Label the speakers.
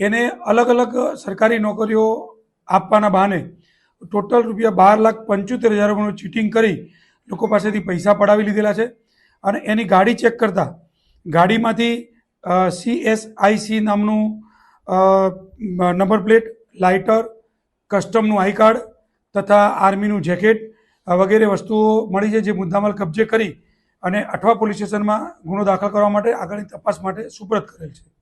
Speaker 1: એને અલગ અલગ સરકારી નોકરીઓ આપવાના બહાને ટોટલ રૂપિયા બાર લાખ પંચોતેર હજાર રૂપિયાનું ચીટિંગ કરી લોકો પાસેથી પૈસા પડાવી લીધેલા છે અને એની ગાડી ચેક કરતા ગાડીમાંથી સી એસ આઈ સી નામનું નંબર પ્લેટ, લાઇટર, કસ્ટમનું આઈ કાર્ડ તથા આર્મીનું જેકેટ વગેરે વસ્તુઓ મળી છે જે મુદ્દામાલ કબજે કરી અને અઠવા પોલીસ સ્ટેશનમાં ગુનો દાખલ કરવા માટે આગળની તપાસ માટે સુપરત કરેલ છે.